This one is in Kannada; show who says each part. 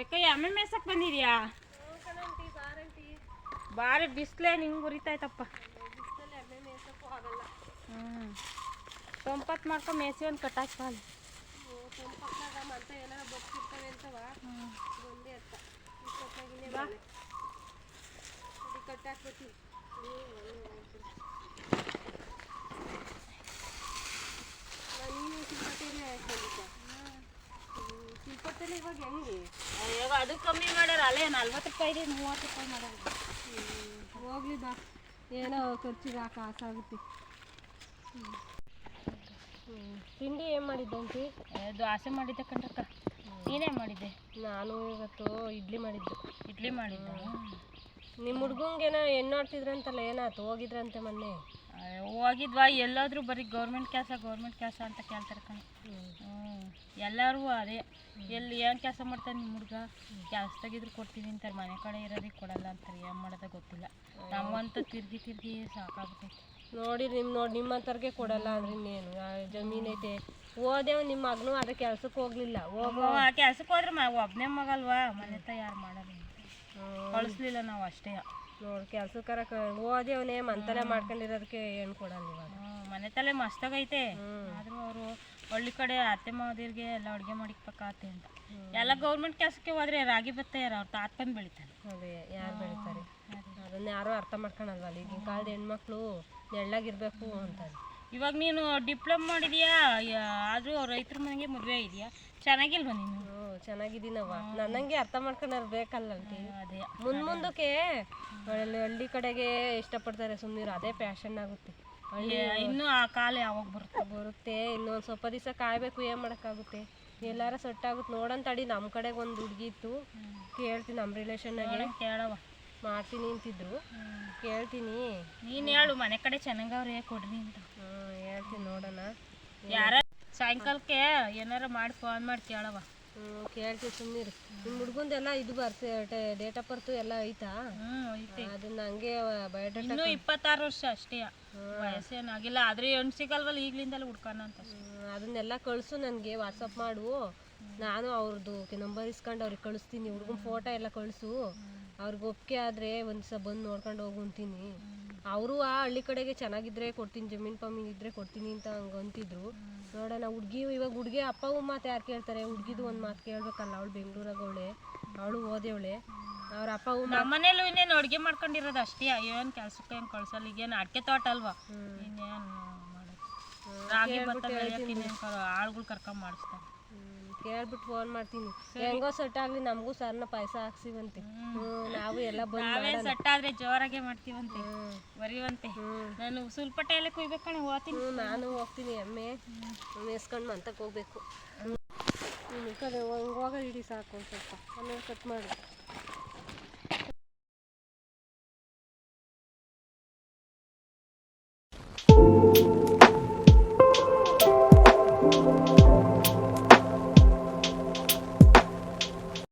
Speaker 1: ರೇಖಯ್ಯ ಎಮ್ಮೆ ಮೇಸಕ್ ಬಂದಿದ್ಯಾ? ಬಾರಿ ಬಿಸ್ಲೇ ನಿಂಗೆ ಉರಿತಾಯ್ತಪ್ಪ. ಹ್ಞೂ ಸಂಪತ್ ಮಾಡ್ಕೊ ಮೇಸಿ ಒಂದು ಕಟ್ಟಾಕಿ ಪಾಲು. ಬಾ.
Speaker 2: ಇವಾಗ
Speaker 1: ಅದು ಕಮ್ಮಿ ಮಾಡ್ಯಾರ. ಅಲ್ಲೇ ನಲ್ವತ್ತು ರೂಪಾಯಿ ಇದೆ ಮೂವತ್ತು ರೂಪಾಯಿ ಮಾಡ್ಯಾರ
Speaker 2: ಹೋಗ್ಲಿ ಬಾ. ಏನೋ ಖರ್ಚಿಗೆ ಆ ಕಾಸಾಗುತ್ತೆ ತಿಂಡಿ ಏನು ಮಾಡಿದ್ದಂತಿ
Speaker 1: ಅದು ಆಸೆ ಮಾಡಿದ್ದೆ ಕಂಡಕ್ಕ ನೀನೇ ಮಾಡಿದ್ದೆ?
Speaker 2: ನಾನು ಇವತ್ತು ಇಡ್ಲಿ ಮಾಡಿದ್ದೆ.
Speaker 1: ಇಡ್ಲಿ ಮಾಡಿದ್ದ?
Speaker 2: ನಿಮ್ಮ ಹುಡ್ಗಂಗೇನ ಏನು ನೋಡ್ತಿದ್ರಂತಲ್ಲ ಏನಾಯ್ತು? ಹೋಗಿದ್ರಂತೆ ಮೊನ್ನೆ?
Speaker 1: ಹೋಗಿದ್ವಾ? ಎಲ್ಲಾದ್ರೂ ಬರೀ ಗೌರ್ಮೆಂಟ್ ಕೆಲಸ ಗೌರ್ಮೆಂಟ್ ಕೆಲಸ ಅಂತ ಕೇಳ್ತಾರೆ ಕಣ. ಹ್ಞೂ ಎಲ್ಲರೂ ಅದೇ. ಎಲ್ಲಿ ಏನು ಕೆಲಸ ಮಾಡ್ತಾನೆ ನಿಮ್ಮ ಹುಡುಗ? ಕೆಲ್ಸದಾಗಿದ್ರು ಕೊಡ್ತೀನಿ ಅಂತಾರೆ. ಮನೆ ಕಡೆ ಇರೋದಕ್ಕೆ ಕೊಡಲ್ಲ ಅಂತಾರೆ. ಏನು ಮಾಡೋದ ಗೊತ್ತಿಲ್ಲ. ನಮ್ಮಂತೂ ತಿರ್ಗಿ ತಿರ್ಗಿ ಸಾಕಾಗ್ಬಿಟ್ಟೈತೆ
Speaker 2: ನೋಡಿ ನಿಮ್ಮ ನೋಡಿ ನಿಮ್ಮಂಥವ್ರಿಗೆ ಕೊಡಲ್ಲ ಅಂದ್ರೆ ಇನ್ನೇನು? ಜಮೀನೈತೆ. ಓದೇವ್ ನಿಮ್ಮ ಮಗನು ಅದ ಕೆಲ್ಸಕ್ಕೆ ಹೋಗ್ಲಿಲ್ಲ. ಹೋಗೋ
Speaker 1: ಕೆಲ್ಸಕ್ಕೆ ಹೋದ್ರೆ ಮ ಒಬ್ಬನೇ ಮಗಲ್ವಾ? ಮನೆ ತ ಯಾರು ಮಾಡಲ್ಲ. ಕಳಿಸ್ಲಿಲ್ಲ ನಾವು ಅಷ್ಟೇ.
Speaker 2: ನೋಡಿ ಕೆಲ್ಸಕ್ಕಾರ ಓದೇವನೇ ಮಂತಲೆ ಮಾಡ್ಕೊಂಡಿರೋದಕ್ಕೆ ಏನು ಕೊಡಲ್ಲ ಇವಾಗ.
Speaker 1: ಹ್ಮ್, ಮನೆ ತಲೆ ಮಸ್ತಾಗೈತೆ. ಆದ್ರೂ ಅವರು ಹಳ್ಳಿ ಕಡೆ ಅತ್ತೆ ಮಾವದಿರ್ಗೆ ಎಲ್ಲ ಅಡುಗೆ ಮಾಡಿಕ್ಬೇಕಾತೆ ಅಂತ. ಎಲ್ಲ ಗೌರ್ಮೆಂಟ್ ಕೆಲಸಕ್ಕೆ ಹೋದ್ರೆ ರಾಗಿ ಭತ್ತ ಯಾರು ಅವ್ರ ತಾತ ಬಂದು ಬೆಳಿತಾನೆ.
Speaker 2: ಅದೇ ಯಾರು ಬೆಳಿತಾರೆ? ಅದನ್ನ ಯಾರು ಅರ್ಥ ಮಾಡ್ಕೊಳಲ್ವಲ್ಲ ಈಗಿನ ಕಾಲದ ಹೆಣ್ಮಕ್ಳು ನೆಳ್ಳಾಗಿರ್ಬೇಕು ಅಂತಾರೆ
Speaker 1: ಇವಾಗ ನೀನು ಡಿಪ್ಲೊಮ್ ಮಾಡಿದ್ಯಾ? ಆದರೂ ರೈತರ ಮನೆಗೆ ಮದುವೆ ಇದೆಯಾ ಚೆನ್ನಾಗಿಲ್ವ ನೀನು?
Speaker 2: ಚೆನ್ನಾಗಿದ್ದೀನವ್ವ. ನನ್ನಂಗೆ ಅರ್ಥ ಮಾಡ್ಕೊಳೋರು ಬೇಕಲ್ಲ ಆಂಟಿ. ಮುಂದ್ ಮುಂದಕ್ಕೆ ಹಳ್ಳಿ ಹಳ್ಳಿ ಕಡೆಗೆ ಇಷ್ಟಪಡ್ತಾರೆ ಸುಮ್ಮನಿರು ಅದೇ ಪ್ಯಾಷನ್ ಆಗುತ್ತೆ. ಹಳ್ಳಿ
Speaker 1: ಇನ್ನೂ ಆ ಕಾಲ ಯಾವಾಗ ಬರುತ್ತೆ?
Speaker 2: ಬರುತ್ತೆ ಇನ್ನೊಂದು ಸ್ವಲ್ಪ ದಿವಸ ಕಾಯ್ಬೇಕು ಏನು ಮಾಡೋಕ್ಕಾಗುತ್ತೆ. ಎಲ್ಲಾರ ಸೆಟ್ ಆಗುತ್ತೆ. ನೋಡೋಣ ತಡಿ ನಮ್ಮ ಕಡೆಗೆ ಒಂದು ಹುಡುಗಿ ಇತ್ತು. ಕೇಳ್ತೀನಿ ನಮ್ಮ ರಿಲೇಷನ್ನಾಗೆ
Speaker 1: ಕೇಳವ
Speaker 2: ಮಾಡ್ತೀನಿ ಅಂತಿದ್ರು. ಕೇಳ್ತೀನಿ.
Speaker 1: ನೀನ್ ಹೇಳು ಮನೆ ಕಡೆ ಚೆನ್ನಾಗವ್ರೆ ಕೊಡ್ರಿ ಅಂತ.
Speaker 2: ಹ್ಞೂ ಹೇಳ್ತೀನಿ ನೋಡೋಣ.
Speaker 1: ಯಾರ ಸಾಯಂಕಾಲಕ್ಕೆ ಏನಾರ ಮಾಡಿ ಫೋನ್ ಮಾಡಿ ಕೇಳವ
Speaker 2: ಹ್ಞೂ ಕೇಳ್ತೀನಿ ಸುಮ್ಮನಿರು ನಿಮ್ಮ ಹುಡುಗಂದೆಲ್ಲ ಇದು ಬರ್ತ ಡೇಟ್ ಆಫ್ ಬರ್ತು ಎಲ್ಲ ಐತಾ?
Speaker 1: ಅದನ್ ಐತೆ.
Speaker 2: ಅದನ್ನ ಹಂಗೆ ಬಯೋಡೇಟಾ
Speaker 1: ಇನ್ನೂ ಇಪ್ಪತ್ತಾರು ವರ್ಷ ಅಷ್ಟೇ. ವಯಸ್ಸೇನಾಗಿಲ್ಲ ಆದ್ರೆ ಹೆಣ್ಣು ಸಿಗಲ್ವಲ್ಲ ಈಗ್ಲಿಂದಲೇ ಹುಡ್ಕೋಣ ಅಂತ.
Speaker 2: ಅದನ್ನೆಲ್ಲ ಕಳಿಸು ನನಗೆ ವಾಟ್ಸಪ್ ಮಾಡು. ನಾನು ಅವ್ರದ್ದು ನಂಬರ್ ಇಸ್ಕೊಂಡು ಅವ್ರಿಗೆ ಕಳಿಸ್ತೀನಿ. ಹುಡುಗನ ಫೋಟೋ ಎಲ್ಲ ಕಳಿಸು. ಅವ್ರಿಗೆ ಒಪ್ಪಿಗೆ ಆದರೆ ಒಂದು ದಿವಸ ಬಂದು ನೋಡ್ಕೊಂಡು ಹೋಗು ಅಂತೀನಿ. ಅವರು ಆ ಹಳ್ಳಿ ಕಡೆಗೆ ಚೆನ್ನಾಗಿದ್ರೆ ಕೊಡ್ತೀನಿ ಜಮೀನು ಪಮೀನ್ ಇದ್ರೆ ಕೊಡ್ತೀನಿ ಅಂತ ಹಂಗೆ ಅಂತಿದ್ರು. ನೋಡೋಣ ಹುಡುಗಿ ಇವಾಗ ಹುಡುಗಿ ಅಪ್ಪ ಅಮ್ಮ ಮಾತು ಯಾರು ಕೇಳ್ತಾರೆ? ಹುಡುಗಿದು ಒಂದು ಮಾತು ಕೇಳ್ಬೇಕಲ್ಲ ಅವಳು ಬೆಂಗಳೂರಾಗ ಅವಳೆ ಅವಳು ಓದೇವಳೆ. ಅವ್ರ ಅಪ್ಪ ಅಮ್ಮ
Speaker 1: ನಮ್ಮ ಮನೇಲೂ ಇನ್ನೇನು ಅಡುಗೆ ಮಾಡ್ಕೊಂಡಿರೋದು ಅಷ್ಟೇ ಏನು ಕೆಲ್ಸಕ್ಕೆ ಏನು ಕಳ್ಸಲ್ಲ ಈಗೇನು ಅಡಿಕೆ ತೋಟ ಅಲ್ವಾ? ಇನ್ನೇನು? ರಾಗಿ ಭತ್ತ ಆಳುಗಳು ಕರ್ಕೊಂಡ್ ಮಾಡಿಸ್ತಾರೆ?
Speaker 2: ಕೇಳ್ಬಿಟ್ಟು ಫೋನ್ ಮಾಡ್ತೀನಿ. ಹೆಂಗೋ ಸೆಟ್ ಆಗಲಿ ನಮಗೂ ಸರ್ನ ಪಾಯಸ ಹಾಕ್ಸಿವಂತೆ. ನಾವು ಎಲ್ಲ
Speaker 1: ನಾವೇ ಸೆಟ್ ಆದ್ರೆ ಜೋರಾಗೆ ಮಾಡ್ತೀವಂತೆ ಬರೀವಂತೆ ನಾನು ಸುಲ್ಪಟ್ಟೆ ಎಲ್ಲ ಕುಯ್ಬೇಕು ಕಣೆ ಹೋಗ್ತೀನಿ.
Speaker 2: ನಾನು ಹೋಗ್ತೀನಿ ಎಮ್ಮೆ. ಮೇಸ್ಕೊಂಡು ಮಂತಕ್ಕೆ ಹೋಗ್ಬೇಕು. ಕಡೆ ಹಂಗೆ ಹಿಡಿ ಇಡಿ ಸಾಕು ಸ್ವಲ್ಪ. ಆಮೇಲೆ ಕಟ್ ಮಾಡಿ.